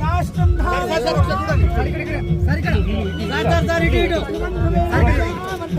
రాష్ట్రం సరికడ సరికడ సరికడ సరికడ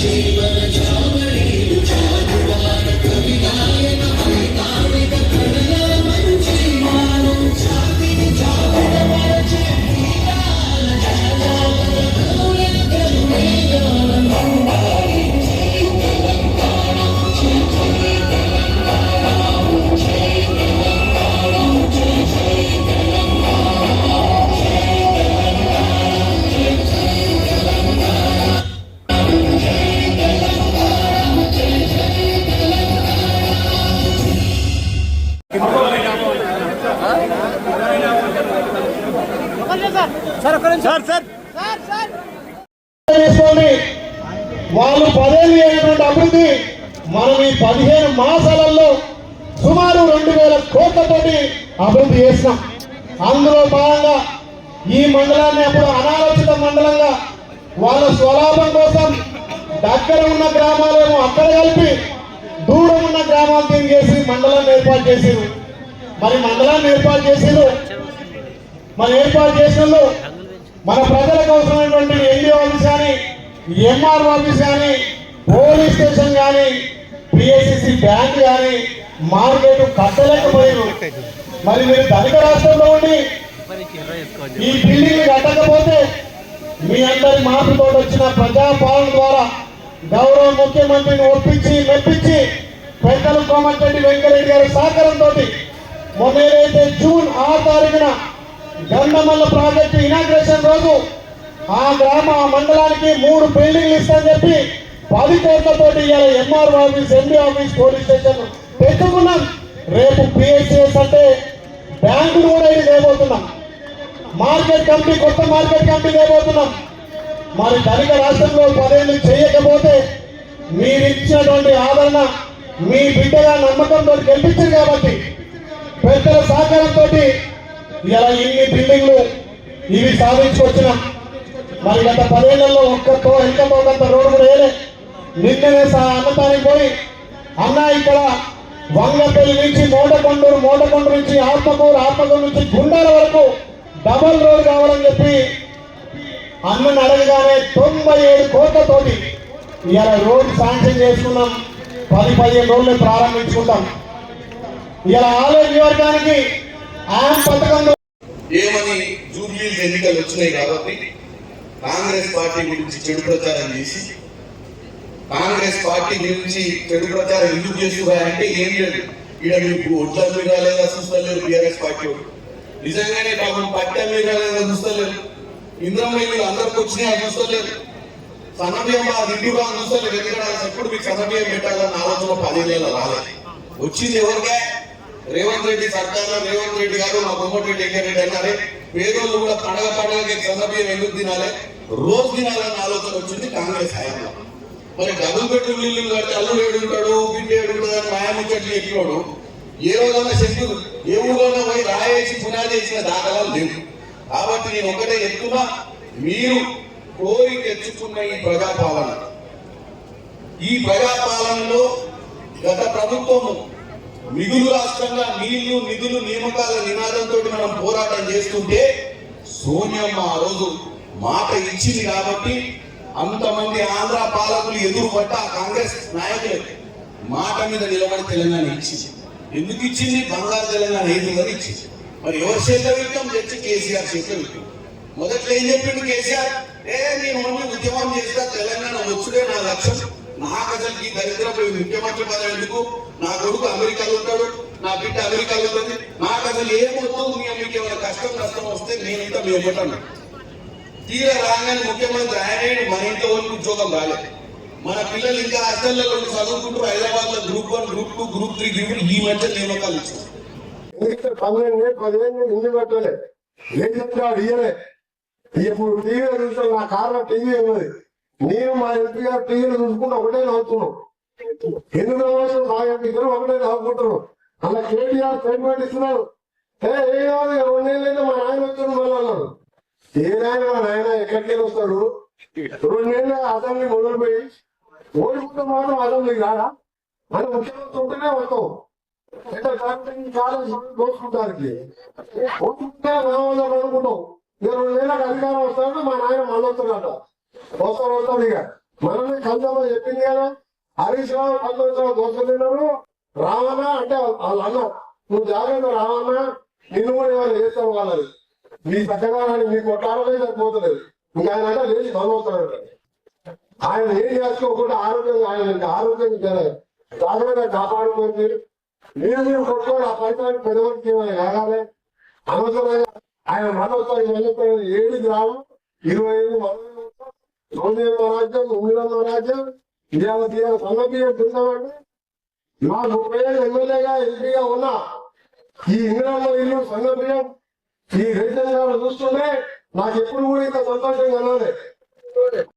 Jesus. Sir sir. వాళ్ళు పదేళ్ళు అయినటువంటి అభివృద్ధి మనం ఈ పదిహేను మాసాలలో సుమారు రెండు వేల కోట్లతోటి అభివృద్ధి చేసినాం. అందులో భాగంగా ఈ మండలాన్ని అప్పుడు అనాలోచిత మండలంగా వాళ్ళ స్వలాభం కోసం దగ్గర ఉన్న గ్రామాలేమో అక్కడ కలిపి దూరం ఉన్న గ్రామాలు తిరిగి చేసి మండలాన్ని ఏర్పాటు చేసారు మరి మండలాన్ని ఏర్పాటు చేసారు మరి ఏర్పాటు చేసిన మన ప్రజలకు అవసరమైనటువంటి ఎన్డీ ఆఫీస్ కానీ ఎంఆర్ ఆఫీస్ కానీ పోలీస్ స్టేషన్ కానీ పిఎస్సిసి బ్యాంక్ కానీ మార్కెట్ కట్టలేకపోయారు మరి మీరు ధనిక రాష్ట్రంలో ఉండి ఈ బిల్డింగ్ కట్టకపోతే మీ అందరి మాటతో వచ్చిన ప్రజాపాలన ద్వారా గౌరవ ముఖ్యమంత్రిని ఒప్పించి మెప్పించి పెద్దలు కోమటిరెడ్డి వెంకరెడ్డి గారి సహకారంతో మొన్న ఏదైతే జూన్ ఆరు తారీఖున గంధమల్ల ప్రాజెక్టు ఇనాగ్రేషన్ రోజు ఆ గ్రామ ఆ మండలానికి మూడు బిల్డింగ్లు ఇస్తామని చెప్పి పది కోట్లతో ఇవాళ MR office MD office police station పెట్టుకున్నాం. రేపు పిఎస్సిఎస్ అంటే బ్యాంకులు కూడా ఇది చేయబోతున్నాం. మార్కెట్ కమిటీ కొత్త మార్కెట్ కమిటీ చేయబోతున్నాం. మరి ధనిక రాష్ట్రంలో పదేళ్ళు చేయకపోతే మీరు ఇచ్చినటువంటి ఆదరణ మీ బిడ్డగా నమ్మకంతో గెలిపించారు కాబట్టి పెద్దల సహకారంతో ఇలా ఇన్ని బిల్డింగ్లు ఇవి సాధించుకొచ్చినాం మరి గత పదేళ్ళలో ఒక్కతో ఎంతో కొంత రోడ్డు కూడా వేయలే. నిన్ననే అన్నతానికి పోయి అన్న ఇక్కడ వంగపల్లి నుంచి మోటకొండూరు మోటకొండూరు నుంచి ఆత్మకూరు ఆత్మకూరు నుంచి గుండాల వరకు డబల్ రోడ్ కావాలని చెప్పి అన్నను అడగగానే తొంభై ఏడు కోట్లతోటి ఇవాళ రోడ్ శాంక్షన్ చేసుకున్నాం. పది పదిహేను రోజులు ప్రారంభించుకుంటాం. ఇలా ఆలయ నియోజకానికి ఆమ్ పథకంలో ఏమని జూబ్లీ ఎన్నికలు వచ్చినాయి కాబట్టి కాంగ్రెస్ పార్టీ గురించి చెడు ప్రచారం చేసి కాంగ్రెస్ పార్టీ గురించి చెడు ప్రచారం ఎందుకు చేస్తున్నారంటే ఏం లేదు. ఇక్కడ మీకు ఒడ్ల మీద లేదా చూస్తలేరు బీఆర్ఎస్ పార్టీ నిజంగానే పాపం పట్టె మీద లేదా చూస్తలేరు. ఇంద్రమయ్యలు అందరికి వచ్చినాయి? అది చూస్తలేరు. సన్నబియ్యం మా నిండుగా చూస్తలేరు. ఎందుకంటే ఎప్పుడు మీకు సన్నబియ్యం పెట్టాలన్న ఆలోచన పదిహేను రాలేదు. వచ్చింది ఎవరికే? రేవంత్ రెడ్డి సర్కార్లో రేవంత్ రెడ్డి గారు మా కోమటిరెడ్డి వెంకరెడ్డి అన్నారే పేదోళ్ళు కూడా పండగ పండగకి సన్నబియ్యం ఎందుకు తినాలి? రోజు తినాలన్న ఆలోచన వచ్చింది కాంగ్రెస్ హయాంలో. మరి డబుల్ బెడ్రూమ్ ఇల్లు కడితే అల్లుడు ఏడుంటాడు బిడ్డ ఏడుంటాడు ఉంటాడు చెట్లు మాయముచ్చట్లు ఏ రోజైనా శక్తి ఏ ఊళ్ళోనే పోయి రాయేసి పునాది వేసిన దాఖలాలు లేవు. కాబట్టి నేను ఒకటే ఎక్కువ మీరు కోరి తెచ్చుకున్న ఈ ప్రజాపాలన ఈ ప్రజాపాలనలో గత ప్రభుత్వము మిగులు రాష్ట్రంగా నీళ్ళు నిధులు నియామకాల నినాదంతో మనం పోరాటం చేస్తుంటే సోనియమ్మ ఆ రోజు. మాట ఇచ్చింది కాబట్టి అంతమంది ఆంధ్ర పాలకులు ఎదురు పడ్డ కాంగ్రెస్ నాయకులకి మాట మీద నిలబడి తెలంగాణ ఇచ్చింది. ఎందుకు ఇచ్చింది? బంగారు తెలంగాణ అవుతుందని ఇచ్చింది. మరి ఎవరి చేతిలో పెట్టాం తెచ్చి కేసీఆర్ చేతిలో పెట్టాం మొదట్లో ఏం చెప్పిండు కేసీఆర్? ఏ నేను ఓన్లీ ఉద్యమం చేస్తా తెలంగాణ వచ్చుడే నా లక్ష్యం. నాకు అసలు ఈ దరిద్రపు ఈ ముఖ్యమంత్రి పదవి ఎందుకు? నా కొడుకు అమెరికాలో ఉంటాడు నా బిడ్డ అమెరికాలో ఉంటుంది. నాకు అసలు ఏమొద్దు మీ- మీకు ఏమైనా కష్టం నష్టం వస్తే నేను ఇంకా మేము పెట్టాను తీరా రాగానే ముఖ్యమంత్రి ఆయనే మన ఇంట్లో వాళ్ళకి ఉద్యోగం రాలేదు మన పిల్లలు ఇంకా హాస్టల్లో ఉండి చదువుకుంటూ హైదరాబాద్లో group one group two group three group ఈ మధ్య నియామకాలు ఇచ్చారు. ఎందుకంటే పన్నెండు పదిహేను ఇంటి పెట్టలే ఏం చెప్తాడు ఇయ్యలే. ఇప్పుడు టీవీ చూస్తాం నా కార్లో టీవీ ఉన్నది. నేను మా ఎంపీ గారు టీవీలు చూసుకుంటూ ఒకటే నవ్వుతున్నాం. ఎందుకు నవ్వచ్చు మా ఎంపీ ఇద్దరు ఒకటే నవ్వుకుంటున్నాం అలా కేటీఆర్ స్టేట్మెంట్ ఇస్తున్నారు. ఏ కాదు ఇక రెండేళ్ళైతే మా నాయన వచ్చాడు మళ్ళీ అన్నాడు. ఏ నాయన మా నాయన ఎక్కడికి వస్తాడు? రెండేళ్ళ అసెంబ్లీ మొదలుపోయి ఓడిపోతే మాత్రం అసెంబ్లీ రాడా? అని ముఖ్యమంత్రి ఉంటేనే వస్తాం. అంటే దాంట్లో చాలా రావాలని అనుకుంటాం. నేను రెండు అధికారం వస్తాడు మా నాయన మళ్ళీ వస్తున్నాడు వస్తాడు వస్తాడు ఇక. మనమే కందమ్మ చెప్పింది కదా. హరీష్ రావు పంతొమ్మిది దోసలేరు రావన్నా అంటే వాళ్ళు అన్న నువ్వు జాగ్రత్త రావన్నా నిన్ను కూడా ఏమైనా చేస్తావు వాళ్ళని. నీ చక్కగాని నీ కొట్టారనే సరిపోతలేదు. ఇంకా ఆయన అంటే లేచి చదువుతాడు ఆయన ఏం చేసుకోకుండా ఆరోగ్యంగా ఆయన ఆరోగ్యంగా జాగ్రత్తగా కాపాడుకోండి. మీరు మీరు కొట్టుకోండి ఆ పైసలు పెద్దవారికి ఏమైనా కాగాలి అనవసరంగా ఆయన మనోత్సవం ఏడు గ్రామం ఇరవై ఐదు మన రాజ్యం ఉండిరమ్మ రాజ్యం ఇదేవతి సంగతిగా తిందామండి మా ముప్పై ఏళ్ళు ఎమ్మెల్యేగా ఎంపీగా ఉన్నా ఈ ఇందిరమ్మ ఇల్లు సంగతియం ఈ రేషన్ చూస్తుంటే నాకు ఎప్పుడు కూడా ఇంత సంతోషంగా ఉన్నది.